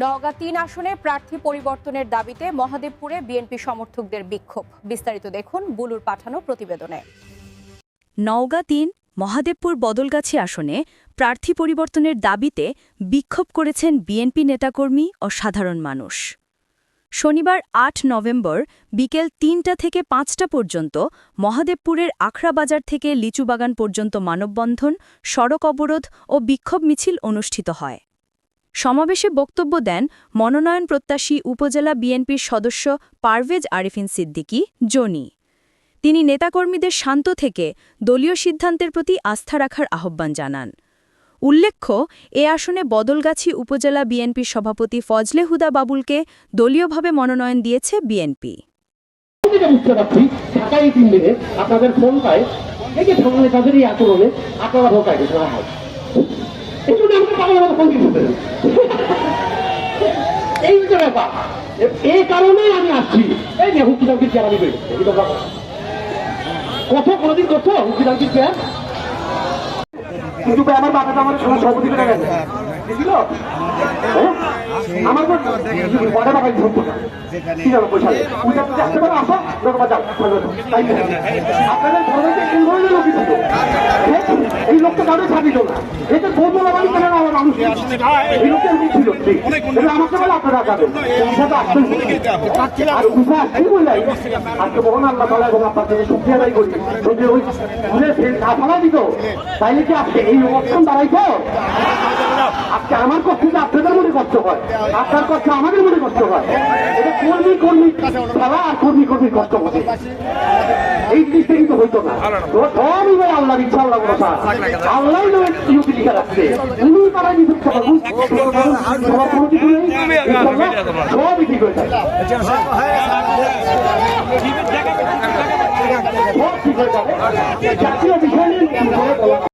নওগাঁ তিন আসনে প্রার্থী পরিবর্তনের দাবিতে মহাদেবপুরে বিএনপি সমর্থকদের বিক্ষোভ। বিস্তারিত দেখুন বুলুর পাঠানো প্রতিবেদনে। নওগাঁ তিন, মহাদেবপুর বদলগাছি আসনে প্রার্থী পরিবর্তনের দাবিতে বিক্ষোভ করেছেন বিএনপি নেতাকর্মী ও সাধারণ মানুষ। শনিবার আট নভেম্বর বিকেল তিনটা থেকে পাঁচটা পর্যন্ত মহাদেবপুরের আখড়াবাজার থেকে লিচুবাগান পর্যন্ত মানববন্ধন, সড়ক অবরোধ ও বিক্ষোভ মিছিল অনুষ্ঠিত হয়। সমাবেশে বক্তব্য দেন মনোনয়ন প্রত্যাশী উপজেলা বিএনপির সদস্য পারভেজ আরিফিন সিদ্দিকী, জনি। তিনি নেতাকর্মীদের শান্ত থেকে দলীয় সিদ্ধান্তের প্রতি আস্থা রাখার আহ্বান জানান। উল্লেখ্য, এ আসনে বদলগাছি উপজেলা বিএনপির সভাপতি ফজলে হুদা বাবুলকে দলীয়ভাবে মনোনয়ন দিয়েছে বিএনপি। আপনাদের ফোন পায়। আচরণে আপনারা দিতে এই যে ব্যাপার। আমি আসছি। এই হুকি আমি কত হুকি কিন্তু আমার বাবা তো আমার গেছে। হ্যাঁ? আমার পয়সা। আসতে পারো আসো তাই আপনাদের হ্যাঁ? এই লোকটা না। এটা আমার আল্লাহ তাইলে কি আজকে এই অপশন দাঁড়াইতো আজকে আমার কষ্ট আপনাদের মনে কষ্ট হয় আপনার কষ্ট আমাদের মনে কষ্ট হয় এটা কর্মী কর্মী খেলা আর কর্মী কর্মী কষ্ট হবে এই জিনিসটা কিন্তু হইতো না সবই ভাই আল্লাহর ইচ্ছা আল্লাহ আল্লাহ ইউপি লিখে রাখছে উনি তারা নিজের সবই ঠিক সব ঠিক হয়ে যাবে জাতীয় বিষয় নিয়ে